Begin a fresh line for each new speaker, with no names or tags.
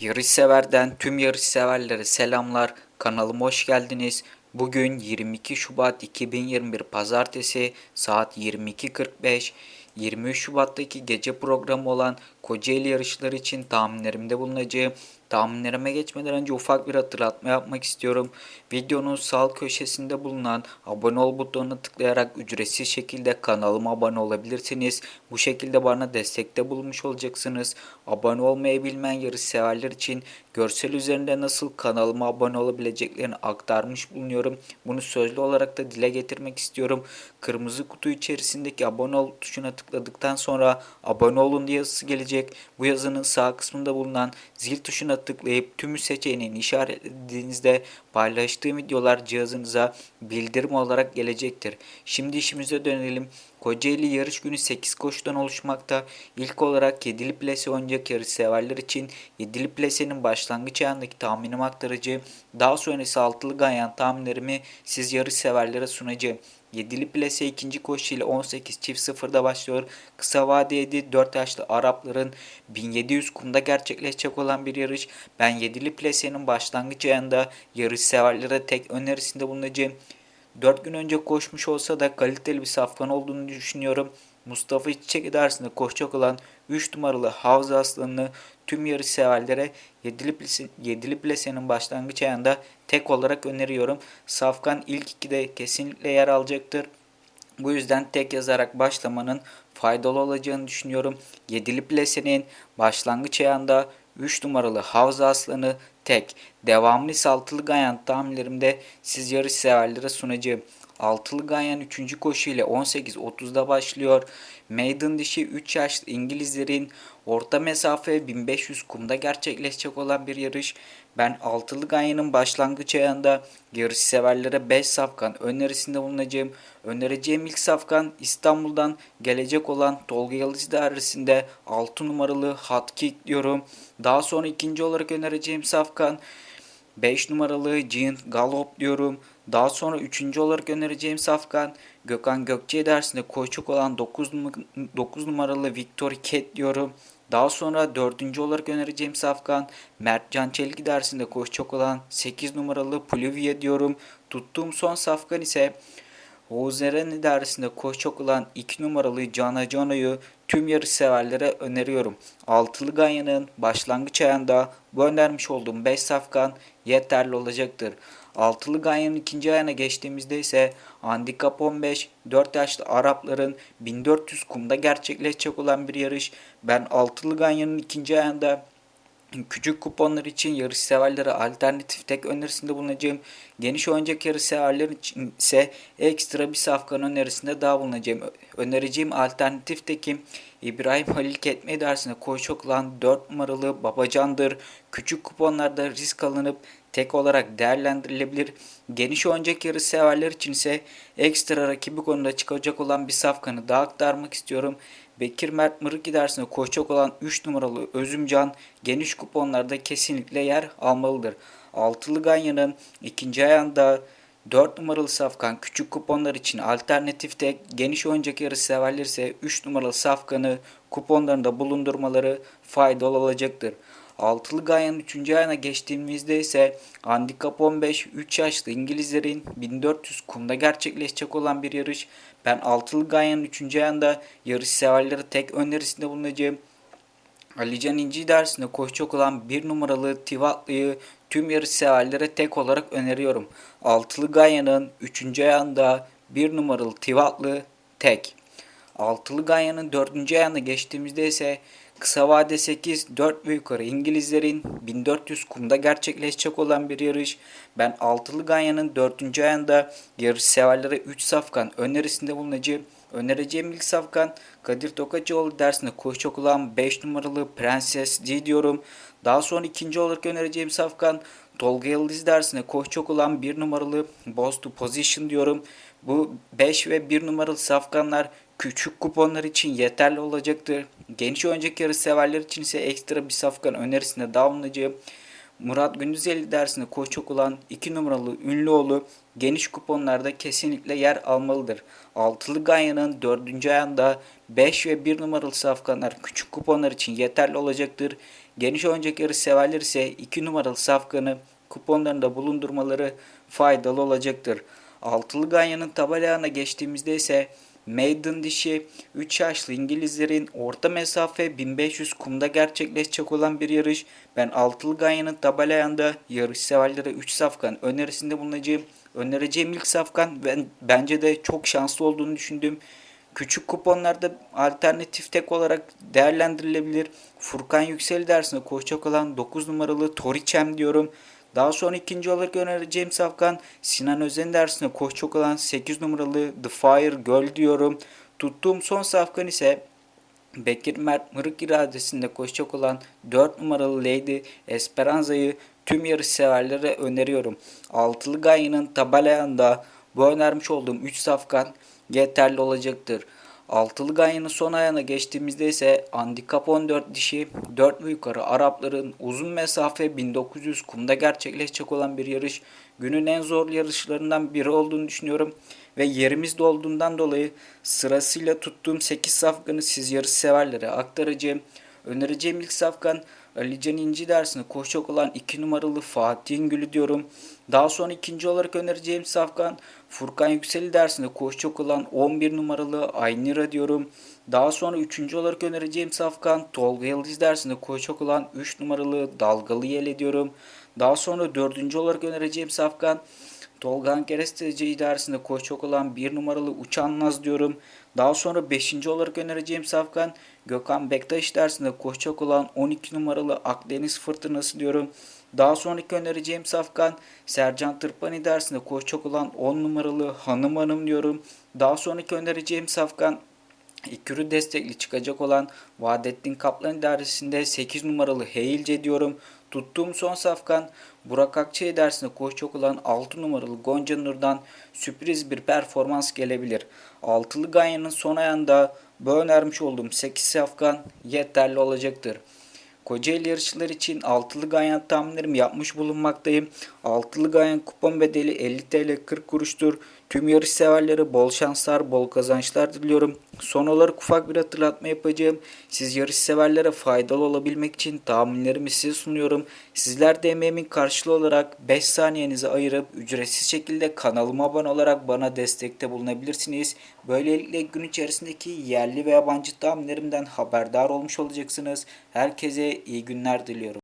Yarış severden tüm yarış severlere selamlar. Kanalıma hoş geldiniz. Bugün 22 Şubat 2021 Pazartesi saat 22.45. 23 Şubat'taki gece programı olan Kocaeli yarışları için tahminlerimde bulunacağım. Tahminlerime geçmeden önce ufak bir hatırlatma yapmak istiyorum. Videonun sağ köşesinde bulunan abone ol butonuna tıklayarak ücretsiz şekilde kanalıma abone olabilirsiniz. Bu şekilde bana destekte bulmuş olacaksınız. Abone olmayı bilmeyen yarış severler için görsel üzerinde nasıl kanalıma abone olabileceklerini aktarmış bulunuyorum. Bunu sözlü olarak da dile getirmek istiyorum. Kırmızı kutu içerisindeki abone ol tuşuna tıkladıktan sonra abone olun yazısı gelecek. Bu yazının sağ kısmında bulunan zil tuşuna tıklayıp tümü seçeneğini işaretlediğinizde paylaştığım videolar cihazınıza bildirim olarak gelecektir. Şimdi işimize dönelim. Kocaeli yarış günü 8 koşudan oluşmakta. İlk olarak 7'li plase oynayacak yarış severler için 7'li plasenin başlangıç ayağındaki tahminimi aktarıcı. Daha sonrası altılı ganyan tahminlerimi siz yarış severlere sunacağım. 7'li plase ikinci koşu ile 18 çift sıfırda başlıyor. Kısa vadeli 4 yaşlı Arapların 1700 kumda gerçekleşecek olan bir yarış. Ben 7'li plasenin başlangıç ayında yarış severlere tek önerisinde bulunacağım. 4 gün önce koşmuş olsa da kaliteli bir safkan olduğunu düşünüyorum. Mustafa Çiçek idaresinde koşacak olan 3 numaralı Havza Aslanı'nı tüm yarış severlere 7'li, plase, 7'li plasenin başlangıç ayında tek olarak öneriyorum. Safkan ilk ikide kesinlikle yer alacaktır. Bu yüzden tek yazarak başlamanın faydalı olacağını düşünüyorum. 7'li plasenin başlangıç ayında 3 numaralı Havza Aslanı tek. Devamlı saltılı ganyan tahminlerimde siz yarış severlere sunacağım. Altılı ganyan 3. koşu ile 18.30'da başlıyor. Maiden dişi 3 yaşlı İngilizlerin orta mesafe 1500 kumda gerçekleşecek olan bir yarış. Ben altılı ganyanın başlangıç ayında yarış severlere 5 safkan önerisinde bulunacağım. Önereceğim ilk safkan İstanbul'dan gelecek olan Tolga Yıldız dairesinde 6 numaralı Hot Kick diyorum. Daha sonra ikinci olarak önereceğim safkan 5 numaralı Giant Gallop diyorum. Daha sonra üçüncü olarak önereceğim safkan Gökhan Gökçe dersinde koçuk olan 9, 9 numaralı Victor Cat diyorum. Daha sonra dördüncü olarak önereceğim safkan Mertcan Çelik dersinde koşacak olan 8 numaralı Pluvia diyorum. Tuttuğum son safkan ise Oğuz Eren idaresinde koşacak olan 2 numaralı Cana Cano'yu tüm yarış severlere öneriyorum. Altılı Ganyan'ın başlangıç ayında bu önermiş olduğum 5 safkan yeterli olacaktır. Altılı Ganyan'ın ikinci ayına geçtiğimizde ise Handikap 15 4 yaşlı Arapların 1400 kumda gerçekleşecek olan bir yarış. Ben Altılı Ganyan'ın ikinci ayında Küçük kuponlar için yarış severlere alternatif tek önerisinde bulunacağım. Geniş oyuncak yarış severler için ise ekstra bir safkan önerisinde daha bulunacağım. Önereceğim alternatif tekim İbrahim Halil Ketme dersine koşuk olan 4 numaralı Babacan'dır. Küçük kuponlarda risk alınıp tek olarak değerlendirilebilir. Geniş oyuncak yarış severler için ise ekstra rakibi konuda çıkacak olan bir safkanı daha aktarmak istiyorum. Bekir Mert Mırık dersine koşacak olan 3 numaralı Özümcan geniş kuponlarda kesinlikle yer almalıdır. Altılı Ganya'nın ikinci ayağında 4 numaralı safkan küçük kuponlar için alternatifte geniş oyuncak yarış severler ise 3 numaralı safkanı kuponlarında bulundurmaları faydalı olacaktır. Altılı Ganyan'ın 3. ayına geçtiğimizde ise Handikap 15 3 yaşlı İngilizlerin 1400 kumda gerçekleşecek olan bir yarış. Ben Altılı Ganyan'ın 3. ayında yarış severlere tek önerisinde bulunacağım. Alican İnci dersinde koşacak olan bir numaralı Tivatlı'yı tüm yarış severlere tek olarak öneriyorum. Altılı Ganyan'ın 3. ayağında bir numaralı Tivatlı tek. Altılı Ganyan'ın 4. ayağına geçtiğimizde ise Kısa vade 8, 4 ve yukarı İngilizlerin 1400 kumda gerçekleşecek olan bir yarış. Ben Altılı Ganya'nın 4. ayında yarış severlere 3 safkan önerisinde bulunacağım. Önereceğim ilk safkan Kadir Tokacıoğlu dersinde koşacak olan 5 numaralı Prenses D diyorum. Daha sonra ikinci olarak önereceğim safkan Tolga Yıldız dersine koşacak olan 1 numaralı Boss to Position diyorum. Bu 5 ve 1 numaralı safkanlar küçük kuponlar için yeterli olacaktır. Genç oyuncak yarış severler için ise ekstra bir safkan önerisinde daha. Murat Gündüzeli dersinde koçuk olan 2 numaralı Ünlüoğlu geniş kuponlarda kesinlikle yer almalıdır. Altılı Ganya'nın 4. ayında 5 ve 1 numaralı safkanlar küçük kuponlar için yeterli olacaktır. Geniş oyuncak yarış severler ise 2 numaralı safkanı kuponlarında bulundurmaları faydalı olacaktır. Altılı Ganyan'ın tabelayana geçtiğimizde ise Maiden dişi 3 yaşlı İngilizlerin orta mesafe 1500 kumda gerçekleşecek olan bir yarış. Ben Altılı Ganyan'ın tabelayanda yarış severlere 3 safkan önerisinde bulunacağım. Önereceğim ilk safkan ben, bence de çok şanslı olduğunu düşündüğüm Küçük kuponlarda alternatif tek olarak değerlendirilebilir. Furkan Yüksel dersine koşacak olan 9 numaralı Toriçem diyorum. Daha sonra ikinci olarak önereceğim safkan Sinan Özen dersine koşacak olan 8 numaralı The Fire Girl diyorum. Tuttuğum son safkan ise Bekir Mert Mırık iradesinde koşacak olan 4 numaralı Lady Esperanza'yı tüm yarış severlere öneriyorum. Altılı Ganya'nın tabelayanda bu önermiş olduğum 3 safkan yeterli olacaktır. Altılı Ganya'nın son ayağına geçtiğimizde ise handikap 14 dişi 4 ve yukarı Arapların uzun mesafe 1900 kumda gerçekleşecek olan bir yarış. Günün en zorlu yarışlarından biri olduğunu düşünüyorum. Ve yerimiz dolduğundan dolayı sırasıyla tuttuğum 8 safkanı siz yarış severlere aktaracağım. Önereceğim ilk safkan Alican İnci dersine koşacak olan 2 numaralı Fatih'in Gülü diyorum. Daha sonra ikinci olarak önereceğim safkan Furkan Yükseli dersinde koşacak olan 11 numaralı Aynira diyorum. Daha sonra üçüncü olarak önereceğim safkan Tolga Yıldız dersinde koşacak olan 3 numaralı Dalgalı Yel diyorum. Daha sonra dördüncü olarak önereceğim safkan Tolgan Keresteci dersinde koşacak olan bir numaralı Uçan Naz diyorum. Daha sonra 5. olarak önereceğim safkan Gökhan Bektaş dersinde koşacak olan 12 numaralı Akdeniz Fırtınası diyorum. Daha sonraki önereceğim safkan Sercan Tırpani dersinde koşacak olan 10 numaralı Hanım Hanım diyorum. Daha sonraki önereceğim safkan İkürü destekli çıkacak olan Vaadettin Kaplan idaresinde 8 numaralı Heilce diyorum. Tuttuğum son safkan Burak Akçay dersinde koşacak olan 6 numaralı Gonca Nur'dan sürpriz bir performans gelebilir. Altılı Ganya'nın son ayağında bu önermiş olduğum 8 safkan yeterli olacaktır. Kocaeli yarışçılar için altılı ganyan tahminlerimi yapmış bulunmaktayım. Altılı ganyan kupon bedeli 50 TL 40 kuruştur. Tüm yarış severlere bol şanslar, bol kazançlar diliyorum. Son olarak ufak bir hatırlatma yapacağım. Siz yarış severlere faydalı olabilmek için tahminlerimi size sunuyorum. Sizler de emeğimin karşılığı olarak 5 saniyenizi ayırıp ücretsiz şekilde kanalıma abone olarak bana destekte bulunabilirsiniz. Böylelikle gün içerisindeki yerli ve yabancı tahminlerimden haberdar olmuş olacaksınız. Herkese iyi günler diliyorum.